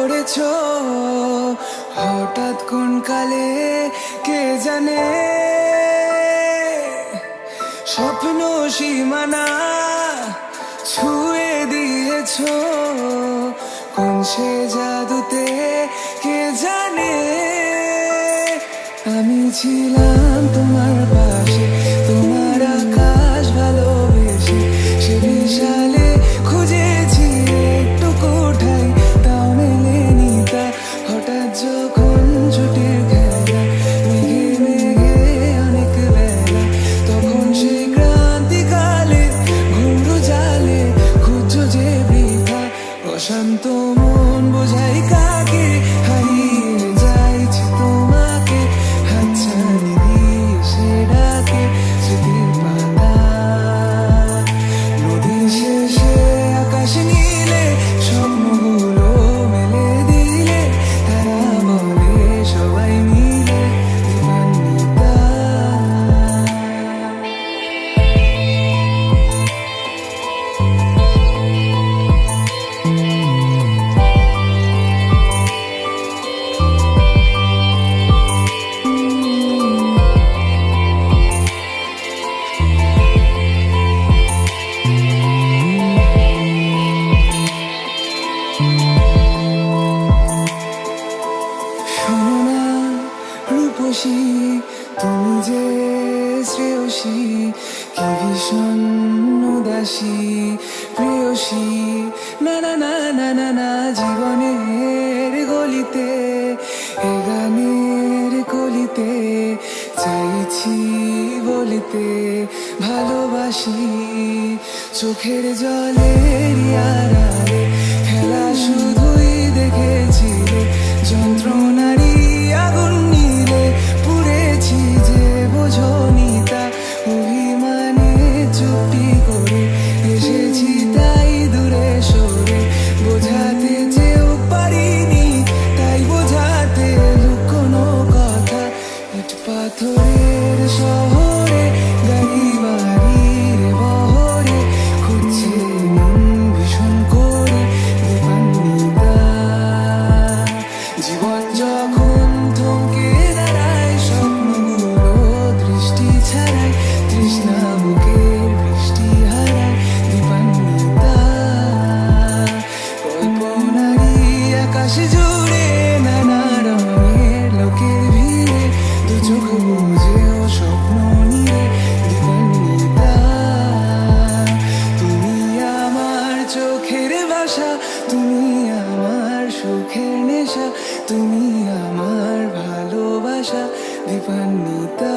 পড়েছ হঠাৎ কোন কালে কে জানে? স্বপ্ন সীমানা ছুঁয়ে দিয়েছ। কোন সে জাদুতে কে জানে? আমি ছিলাম তোমার উদাসী না না জীবনের গলিতে চাইছি ভালোবাসি চোখের জলের ইয়ারা চোখের নেশা তুমি আমার ভালোবাসা দীপান্বিতা।